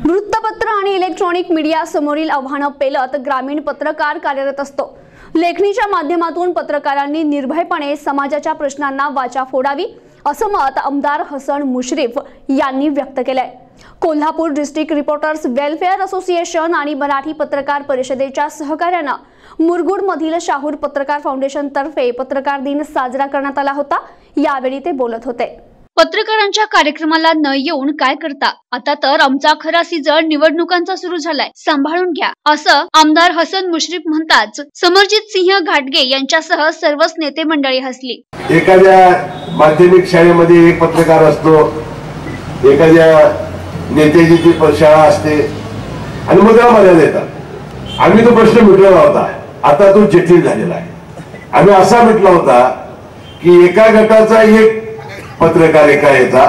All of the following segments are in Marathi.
वृत्तपत्र आणि इलेक्ट्रॉनिक मीडिया समोरील आव्हानं पेलत ग्रामीण पत्रकार कार्यरत असतो. लेखणीच्या माध्यमातून पत्रकारांनी निर्भयपणे समाजाच्या प्रश्नांना वाचा फोडावी असं मत आमदार हसन मुश्रीफ यांनी व्यक्त केलंय. Kolhapur district reporters welfare association आणि मराठी पत्रकार परिषदेच्या सहकार्यानं मुरगुडमधील शाहूर पत्रकार फाउंडेशन तर्फे पत्रकार दिन साजरा करण्यात आला होता. यावेळी ते बोलत होते. पत्रकारांच्या कार्यक्रमाला न येऊन काय करता? आता तर आमचा खरा सीझन निवडणुकांचा सुरू झालाय. सांभाळून घ्या. असं आमदार हसन मुश्रीफ म्हणताच समरजित सिंह घाटगे यांच्यासह सर्वच नेते मंडळी हसली. एखाद्या माध्यमिक शाळेमध्ये एक पत्रकार असतो. एखाद्या नेत्याची ती शाळा असते. आणि मग त्याला मर्यादा येतात आम्ही तो प्रश्न मिटवला होता. आता तो जटिल झालेला आहे. आम्ही असा मिटला होता की एका गटाचा एक पत्रकार एका याचा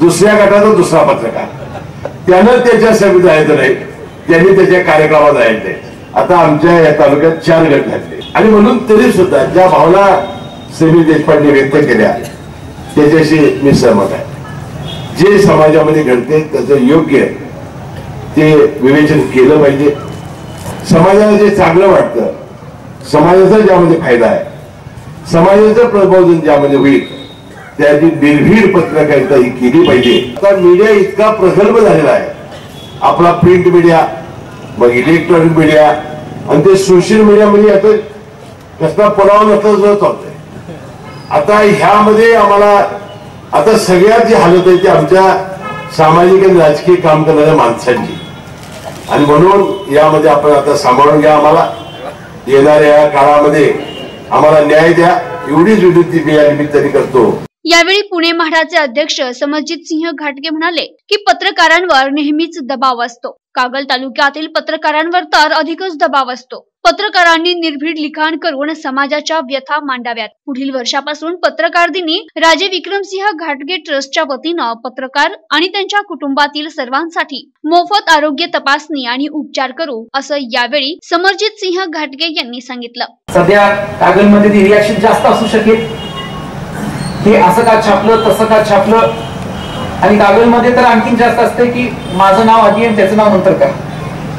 दुसऱ्या गटाचा दुसरा पत्रकार. त्यानं त्याच्या सभेत जायचं नाही त्यांनी त्याच्या कार्यक्रमात जायचं नाही. आता आमच्या या तालुक्यात चार गट घातले आणि म्हणून तरी सुद्धा ज्या भावना सेमी देशपांडे व्यक्त केल्या त्याच्याशी मी सहमत आहे. जे समाजामध्ये घडते त्याचं योग्य ते विवेचन केलं पाहिजे. समाजाला जे चांगलं वाटतं समाजाचा ज्यामध्ये फायदा आहे समाजाचं प्रबोधन ज्यामध्ये होईल त्याची निर्भीड पत्रकारिता ही केली पाहिजे. आता मीडिया इतका प्रगल्भ झालेला आहे. आपला प्रिंट मीडिया मग इलेक्ट्रॉनिक मीडिया आणि ते सोशल मीडिया म्हणजे आता कसला पुरावा नसला सुद्धा चालतंय. आता ह्यामध्ये आम्हाला आता सगळ्यात जी हालत आहे ती आमच्या सामाजिक आणि राजकीय काम करणाऱ्या माणसांची. आणि म्हणून यामध्ये आपण आता सांभाळून घ्या आम्हाला. येणाऱ्या काळामध्ये आम्हाला न्याय द्या. एवढीच विनंती मी या निमित्ताने करतो. यावेळी पुणे म्हाडाचे अध्यक्ष समरजित सिंह घाटगे म्हणाले की पत्रकारांवर नेहमीच दबाव असतो. कागल तालुक्यातील पत्रकारांवर तर अधिकच दबाव असतो. पत्रकारांनी निर्भीड लिखाण करून समाजाच्या व्यथा मांडाव्यात. पुढील वर्षापासून पत्रकार दिनी राजे विक्रमसिंह घाटगे ट्रस्टच्या वतीनं पत्रकार आणि त्यांच्या कुटुंबातील सर्वांसाठी मोफत आरोग्य तपासणी आणि उपचार करू असं यावेळी समरजित सिंह घाटगे यांनी सांगितलं. सध्या कागलमध्ये रिॲक्शन जास्त असू शकेल. हे असं का छापलं तसं का छापलं? आणि कागदमध्ये तर आणखीन जास्त असते की माझं नाव आधी आणि त्याचं नाव नंतर का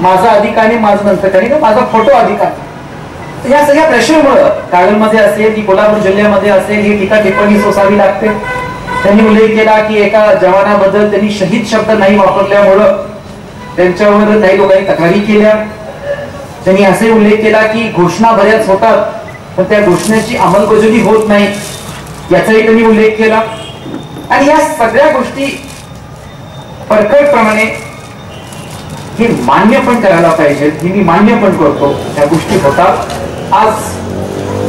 माझा अधिक आणि माझं नंतर का का माझा फोटो अधिकार या सगळ्या प्रेशरमुळं कागलमध्ये असेल की कोल्हापूर जिल्ह्यामध्ये असेल ही टीका टिप्पणी सोसावी लागते. त्यांनी उल्लेख केला की एका जवानाबद्दल त्यांनी शहीद शब्द नाही वापरल्यामुळं त्यांच्यावर काही लोकांनी तक्रारी केल्या. त्यांनी असे उल्लेख केला की घोषणा बऱ्याच होतात पण त्या घोषणेची अंमलबजावणी होत नाही. याचाही त्यांनी उल्लेख केला. आणि या सगळ्या गोष्टी परकटप्रमाणे हे मान्य पण करायला पाहिजेत हे मी मान्य पण करतो. त्या गोष्टी होतात. आज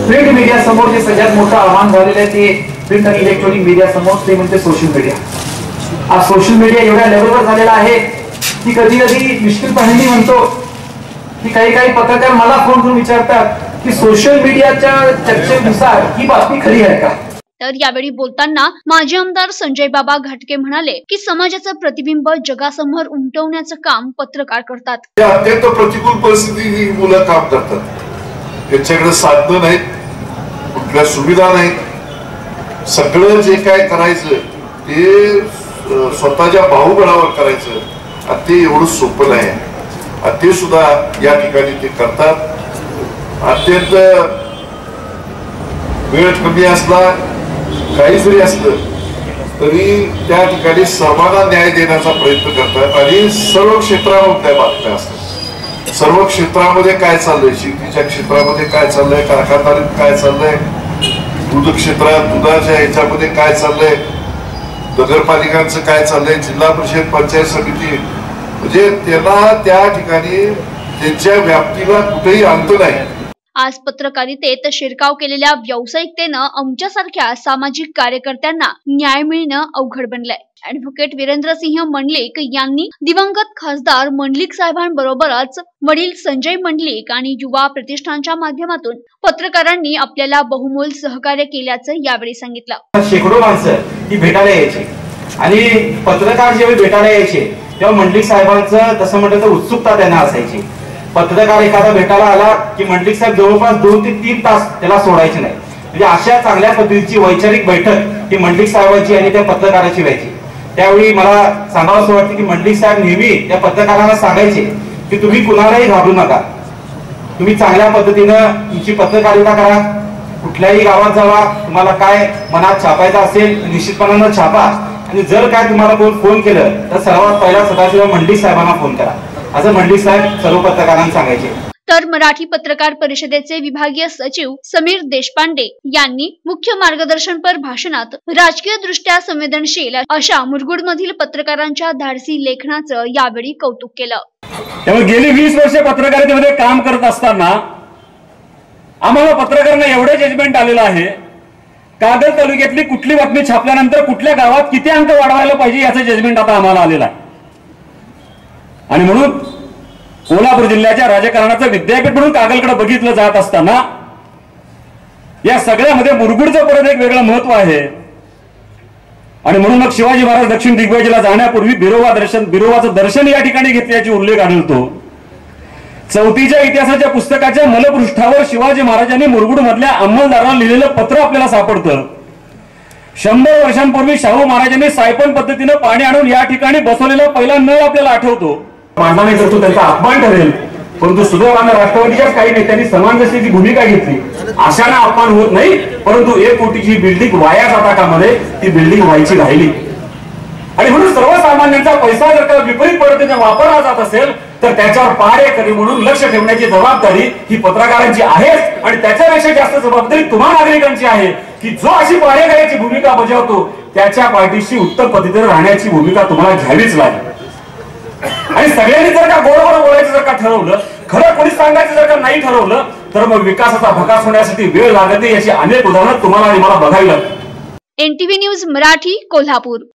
प्रिंट मीडिया समोर जे सगळ्यात मोठं आव्हान झालेलं आहे ते प्रिंट आणि इलेक्ट्रॉनिक मीडिया समोर ते म्हणजे सोशल मीडिया आज सोशल मीडिया एवढ्या लेवलवर झालेला आहे की कधी कधी निश्चितपणे म्हणतो की काही काही पत्रकार मला फोन करून विचारतात की सोशल मीडियाच्या चर्चेनुसार ही बातमी खरी आहे का? तर यावेळी बोलताना माजी आमदार संजय बाबा घाटके म्हणाले की समाजाचं प्रतिबिंब जगासमोर उमटवण्याचं काम पत्रकार करतात. अत्यंत प्रतिकूल परिस्थिती ही मुलं काम करतात. त्यांच्याकडे साधनं नाहीत कुठल्या सुविधा नाहीत. सगळं जे काय करायचं ते स्वतःच्या बाहुबळावर करायचं आणि ते एवढं सोपं नाही. आणि ते सुद्धा या ठिकाणी ते करतात. अत्यंत वेळ कमी असला काही जरी असलं तरी त्या ठिकाणी सर्वांना न्याय देण्याचा प्रयत्न करतात आणि सर्व क्षेत्रावर त्या बातम्या असतात. सर्व क्षेत्रामध्ये काय चाललंय? शेतीच्या क्षेत्रामध्ये काय चाललंय? कारखानदारीत काय चाललंय? दूध क्षेत्रात दुधाच्या ह्याच्यामध्ये काय चाललंय? नगरपालिकांचं काय चाललंय? जिल्हा परिषद पंचायत समिती. म्हणजे त्यांना त्या ठिकाणी त्यांच्या व्याप्तीला कुठेही अंत नाही. आज पत्रकारितेत शिरकाव केलेल्या व्यावसायिकतेनं आमच्यासारख्या सामाजिक कार्यकर्त्यांना न्याय मिळणं अवघड बनलंय. ऍडव्होकेट वीरेंद्रसिंह मंडलिक यांनी दिवंगत खासदार मंडलिक साहेबांबरोबरच वडील संजय मंडलिक आणि युवा प्रतिष्ठानच्या माध्यमातून पत्रकारांनी आपल्याला बहुमोल सहकार्य केल्याचं यावेळी सांगितलं. शेकडो माणसं ही भेटायला यायची. आणि पत्रकार जेव्हा भेटायला यायचे तेव्हा मंडलिक साहेबांचं तसं म्हटलं तर उत्सुकता त्यांना असायची. पत्रकार एखादा भेटायला आला की मंडलिक साहेब जवळपास दोन ते तीन तास त्याला सोडायचे नाही. म्हणजे अशा चांगल्या पद्धतीची वैचारिक बैठक ही मंडलिक साहेबांची आणि त्या पत्रकाराची व्हायची. त्यावेळी मला सांगावं असं वाटतं की मंडलिक साहेब नेहमी त्या पत्रकारांना सांगायचे की तुम्ही कुणालाही घाबरू नका. तुम्ही चांगल्या पद्धतीनं तुमची पत्रकारिता करा. कुठल्याही गावात जावा. तुम्हाला काय मनात छापायचं असेल निश्चितपणानं छापा. आणि जर काय तुम्हाला कोण फोन केलं तर सर्वात पहिला सदाशिव मंडलिक साहेबांना फोन करा. असं मंडलिक साहेब सर्व पत्रकारांना सांगायचे. तर मराठी पत्रकार परिषदेचे विभागीय सचिव समीर देशपांडे यांनी मुख्य मार्गदर्शनपर भाषणात राजकीय दृष्ट्या संवेदनशील अशा मुरगुडमधील पत्रकारांच्या धाडसी लेखनाचं यावेळी कौतुक केलं. त्यामुळे गेली वीस वर्षे पत्रकारितेमध्ये काम करत असताना आम्हाला पत्रकारांना एवढं जजमेंट आलेलं आहे. कागद तालुक्यातली कुठली बातमी छापल्यानंतर कुठल्या गावात किती अंक वाढवायला पाहिजे याचं जजमेंट आता आम्हाला आलेलं आहे. आणि म्हणून कोल्हापूर जिल्ह्याच्या राजकारणाचं विद्यापीठ म्हणून कागलकडे बघितलं जात असताना या सगळ्यामध्ये मुरगुडचं परत एक वेगळं महत्त्व आहे. आणि म्हणून मग शिवाजी महाराज दक्षिण दिग्गजाला जाण्यापूर्वी बिरोबा दर्शन बिरोबाचं दर्शन या ठिकाणी घेतल्याची उल्लेख आढळतो. चौथीच्या इतिहासाच्या पुस्तकाच्या मलपृष्ठावर शिवाजी महाराजांनी मुरगुड मधल्या अंमलदाराला लिहिलेलं पत्र आपल्याला सापडतं. शंभर वर्षांपूर्वी शाहू महाराजांनी सायपन पद्धतीनं पाणी आणून या ठिकाणी बसवलेला पहिला नळ आपल्याला आठवतो. मानवाने करतो त्यांचा अपमान ठरेल. परंतु सुदैवानं राष्ट्रवादीच्याच काही नेत्यांनी समान भूमिका घेतली अशाने अपमान होत नाही परंतु एक कोटीची बिल्डिंग वाया जाता कामध्ये ती बिल्डिंग व्हायची राहिली. आणि म्हणून सर्वसामान्यांचा पैसा जर का विपरीत पद्धतीने वापरला जात असेल तर त्याच्यावर पारेकरी म्हणून लक्ष ठेवण्याची जबाबदारी ही पत्रकारांची आहेच. आणि त्याच्यापेक्षा जास्त जबाबदारी तुम्हा नागरिकांची आहे की जो अशी पारेकऱ्याची भूमिका बजावतो त्याच्या पार्टीशी उत्तम पद्धतीने राहण्याची भूमिका तुम्हाला घ्यावीच लागेल. आणि सगळ्यांनी जर का गोड गोड बोलायचं जर का ठरवलं खरं कोणी सांगायचं जर का नाही ठरवलं तर मग विकासाचा भकास होण्यासाठी वेळ लागत नाही याची अनेक उदाहरणं तुम्हाला आणि मला बघावी लागतील एनटीव्ही न्यूज मराठी कोल्हापूर.